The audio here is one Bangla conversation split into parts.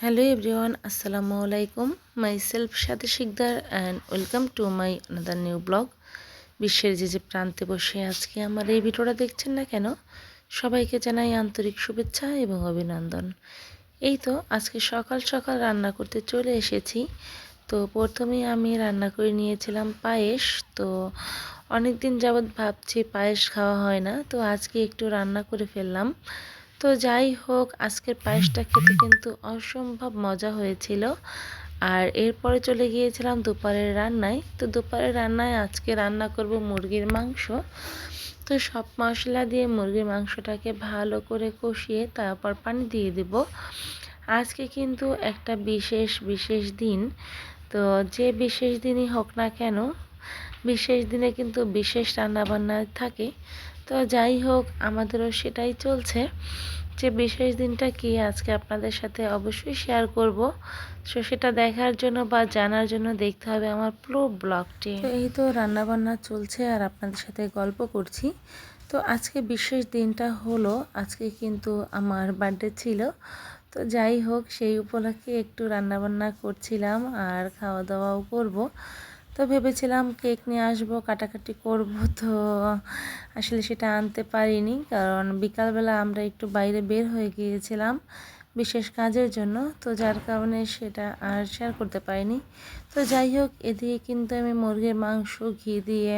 হ্যালো এভরিওয়ান, আসসালামু আলাইকুম। মাই সেলফ সাথে Sikdar and welcome to my another new blog বিশ্বের যে যে প্রান্তে বসে আজকে আমার এই ভিডিওটা দেখছেন না কেন, সবাইকে জানাই আন্তরিক শুভেচ্ছা এবং অভিনন্দন। এই তো আজকে সকাল সকাল রান্না করতে চলে এসেছি। তো প্রথমেই আমি রান্না করে নিয়েছিলাম পায়েস। তো অনেক দিন যাবৎ ভাবছি পায়েস খাওয়া হয় না, তো আজকে একটু রান্না করে ফেললাম। তো যাই হোক, আজকের পায়েসটা খেতে কিন্তু অসম্ভব মজা হয়েছিল। আর এরপরে চলে গিয়েছিলাম দুপারের রান্নায়। তো দুপারের রান্নায় আজকে রান্না করব মুরগির মাংস। তো সব মশলা দিয়ে মুরগির মাংসটাকে ভালো করে কষিয়ে তারপর পানি দিয়ে দেব। আজকে কিন্তু একটা বিশেষ বিশেষ দিন। তো যে বিশেষ দিনই হোক না কেন, বিশেষ দিনে কিন্তু বিশেষ রান্নাবান্না থাকে। তো যাই হোক, আমাদেরও সেটাই চলছে যে বিশেষ দিনটা কি আজকে আপনাদের সাথে অবশ্যই শেয়ার করব। সো সেটা দেখার জন্য বা জানার জন্য দেখতে হবে আমার পুরো ব্লগটি। এই তো রান্নাবান্না চলছে আর আপনাদের সাথে গল্প করছি। তো আজকে বিশেষ দিনটা হলো, আজকে কিন্তু আমার বার্থডে ছিল। তো যাই হোক, সেই উপলক্ষে একটু রান্নাবান্না করছিলাম আর খাওয়া দাওয়াও করব। তো ভেবেছিলাম কেক নিয়ে আসব, কাটাকাটি করব, তো আসলে সেটা আনতে পারিনি। কারণ বিকালবেলা আমরা একটু বাইরে বের হয়ে গিয়েছিলাম বিশেষ কাজের জন্য, তো যার কারণে সেটা আর শেয়ার করতে পারিনি। তো যাই হোক, এদিকে কিন্তু আমি মুরগির মাংস, ঘি দিয়ে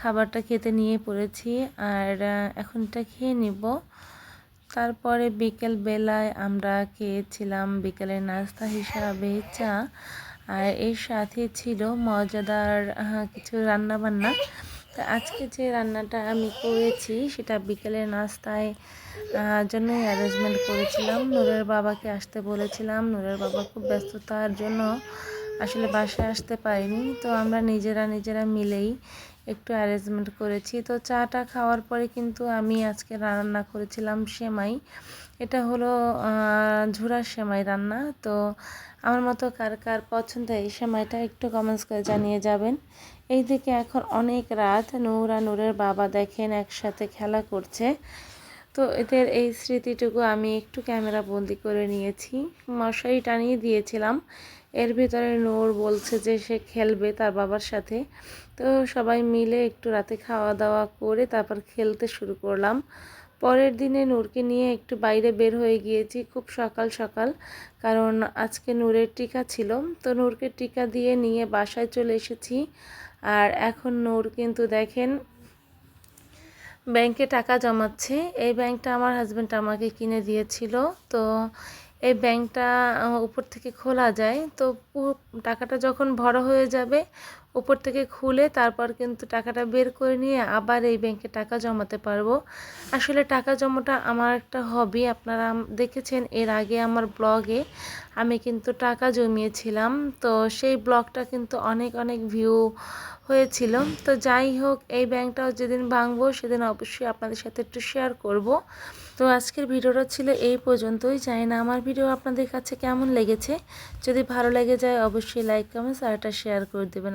খাবারটা খেতে নিয়ে পড়েছি। আর এখন এটা খেয়ে নিব। তারপরে বিকেল বেলায় আমরা খেয়েছিলাম বিকেলের নাস্তা হিসাবে চা। আর এর সাথে ছিল মজাদার কিছু রান্না বান্না তো আজকে যে রান্নাটা আমি করেছি, সেটা বিকেলের নাস্তায় জন্যই অ্যারেঞ্জমেন্ট করেছিলাম। নূরের বাবাকে আসতে বলেছিলাম। নূরের বাবা খুব ব্যস্ততার জন্য আসলে বাসায় আসতে পারিনি। তো আমরা নিজেরা নিজেরা মিলেই একটু অ্যারেঞ্জমেন্ট করেছি। তো চাটা খাওয়ার পরে কিন্তু আমি আজকে রান্না করেছিলাম সেমাই। এটা হলো ঝুরা সেমাই রান্না। তো আমার মতো কার কার পছন্দ এই সেমাইটা একটু কমেন্টস করে জানিয়ে যাবেন। এই দিকে এখন অনেক রাত। নূর নূরের বাবা দেখেন একসাথে খেলা করছে। তো এদের এই স্মৃতিটুকু আমি একটু ক্যামেরা বন্দি করে নিয়েছি। মশারি টানিয়ে দিয়েছিলাম। এর ভিতরে নূর বলছে যে সে খেলবে তার বাবার সাথে। তো সবাই মিলে একটু রাতে খাওয়া দাওয়া করে তারপর খেলতে শুরু করলাম। পরের দিনে নূরকে নিয়ে একটু বাইরে বের হয়ে গিয়েছি খুব সকাল সকাল, কারণ আজকে নূরের টিকা ছিল। তো নূরকে টিকা দিয়ে নিয়ে বাসায় চলে এসেছি। আর এখন নূর কিন্তু দেখেন ব্যাংকে টাকা জমাচ্ছি। এই ব্যাংকটা আমার হাজব্যান্ড আমাকে কিনে দিয়েছিল। তো এই ব্যাংকটা উপর থেকে খোলা যায়। তো টাকাটা যখন ভরা হয়ে যাবে উপর থেকে খুলে তারপর কিন্তু টাকাটা বের করে নিয়ে আবার এই ব্যাংকে টাকা জমাতে পারব। আসলে টাকা জমাটা আমার একটা হবি আপনারা দেখেছেন এর আগে আমার ব্লগে আমি কিন্তু টাকা জমিয়েছিলাম। তো সেই ব্লগটা কিন্তু অনেক অনেক ভিউ হয়েছিল। তো যাই হোক, এই ব্যাংকটাও যেদিন ভাঙবো সেদিন অবশ্যই আপনাদের সাথে একটু শেয়ার করব। তো আজকের ভিডিওটা ছিল এই পর্যন্তই। জানি না আমার ভিডিও আপনাদের কাছে কেমন লেগেছে। যদি ভালো লেগে যায় অবশ্যই লাইক কমেন্টস আর একটা শেয়ার করে দেবেন।